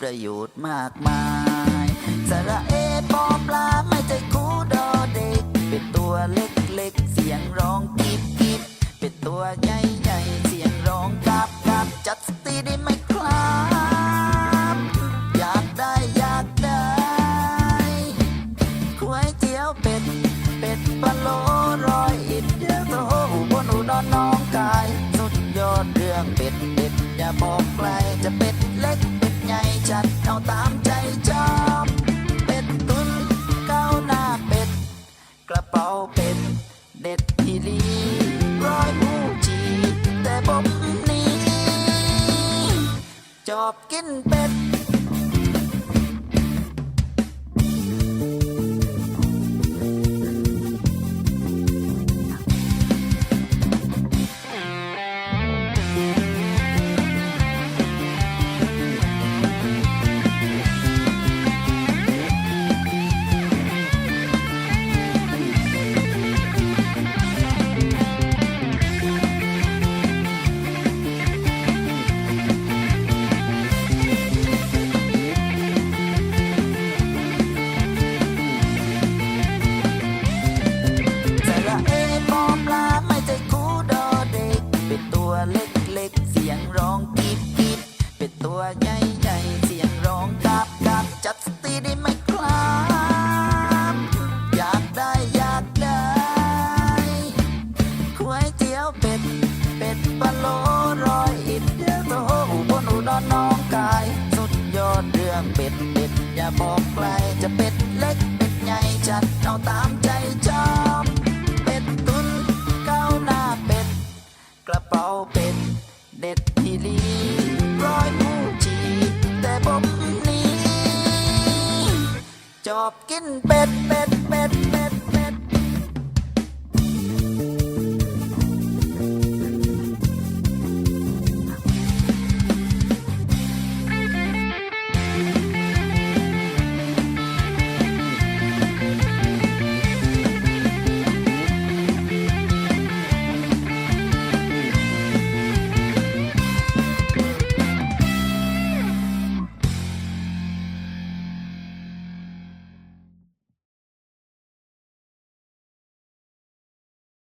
ประโยชน์มากมายสระเอปอปลาไม่ใจคูดอเด็ก เป็นตัวเล็กๆ เสียงร้องกีบกีบเป็นตัวใหญ่ๆ เสียงร้องกาบกาบจัดสตีได้ไหมครับ อยากได้อยากได้ก๋วยเตี๋ยวเป็ด เป็ดปะโลรอยอิดเดียวโตบลอุดรน้องกาย สุดยอดเรื่องเป็ดเด็ดอย่าบอกไกลจะเป็ด เด็ดทีลีร้อยหูจีแต่ผมนี้ จอบกินเป็น เป็นตัวเล็กๆ เสียงร้องกีบกีบเป็นตัวใหญ่ๆ เสียงร้องกราบกราบจัดสตีได้ไหมครับอยากได้อยากได้ก๋วยเตี๋ยวเป็ด เป็ดปะโลรอยอิดเดียวโตอุบลอุดรน้องกาย สุดยอดเรื่องเป็ดเป็ดอย่าบอกไกล อบกินเป็ดเป็ด